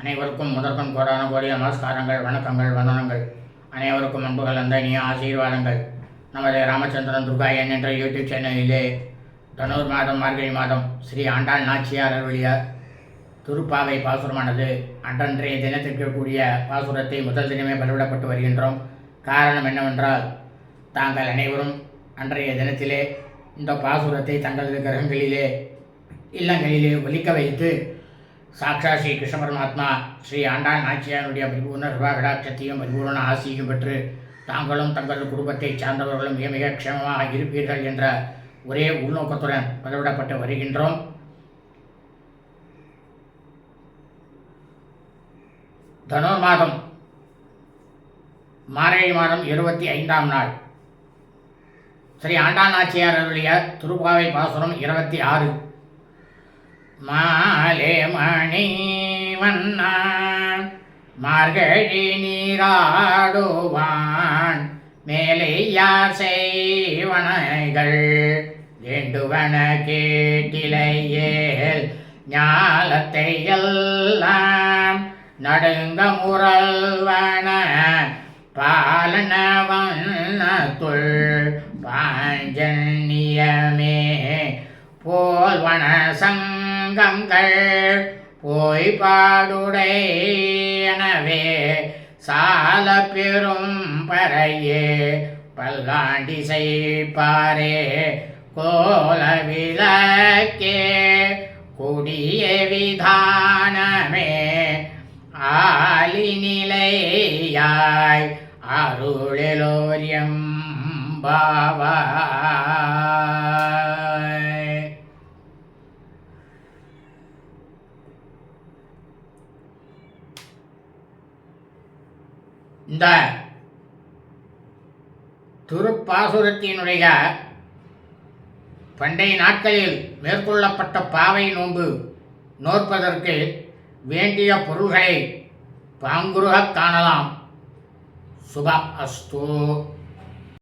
அனைவருக்கும் முதற்கும் கோடான கோடிய நமஸ்காரங்கள் வணக்கங்கள் வந்தனங்கள். அனைவருக்கும் அன்புகள் அந்த இனிய ஆசீர்வாதங்கள். நமது ராமச்சந்திரன் துர்கா என் என்ற யூடியூப் சேனலிலே தனூர் மாதம் மார்கழி மாதம் ஸ்ரீ ஆண்டாள் நாச்சியார் அருளிய திருப்பாவை பாசுரமானது அன்றன்றைய தினத்திற்கு கூடிய பாசுரத்தை முதல் தினமே பதிவிடப்பட்டு வருகின்றோம். காரணம் என்னவென்றால் தாங்கள் அனைவரும் அன்றைய தினத்திலே இந்த பாசுரத்தை தங்களது கிரகங்களிலே இல்லங்களிலே ஒலிக்க வைத்து சாக்ஷா ஸ்ரீ கிருஷ்ண பரமாத்மா ஸ்ரீ ஆண்டாள் நாச்சியாருடைய பரிபூர்ண சுபாகடாட்சத்தையும் பரிபூர்ண ஆசியும் பெற்று தாங்களும் தங்கள் குடும்பத்தைச் சார்ந்தவர்களும் மிக மிக க்ஷேமமாக இருப்பீர்கள் என்ற ஒரே உள்நோக்கத்துடன் பதிவிடப்பட்டு வருகின்றோம். தனுர் மாதம் மார்கழி மாதம் இருபத்தி ஐந்தாம் நாள். ஸ்ரீ ஆண்டாள் நாச்சியார் அருளிய திருப்பாவை பாசுரம் இருபத்தி ஆறு. மாலே மணி வண்ணான் மார்கழி நீராடுவான். மேலையார் செய்வனைகள்? வேண்டுவன கேட்டிலையேல் ஞாலத்தை எல்லாம் நடுங்க முரல்வன. பாலன பாஞ்சன்னியமே போல்வன சங்க சங்கங்கள் போய் பாடுடை. எனவே சால பெரும் பறையே பல்காண்டி செய்ப்பாரே கோல விளக்கே கொடிய விதானமே. ஆலிநிலையாய் அருளெலோரியம் பாவா. இந்த திருப்பாசுரத்தினுடைய பண்டைய நாட்களில் மேற்கொள்ளப்பட்ட பாவை நோன்பு நோற்பதற்கு வேண்டிய பொருள்களை பாங்குருகக் காணலாம். சுப அஸ்து.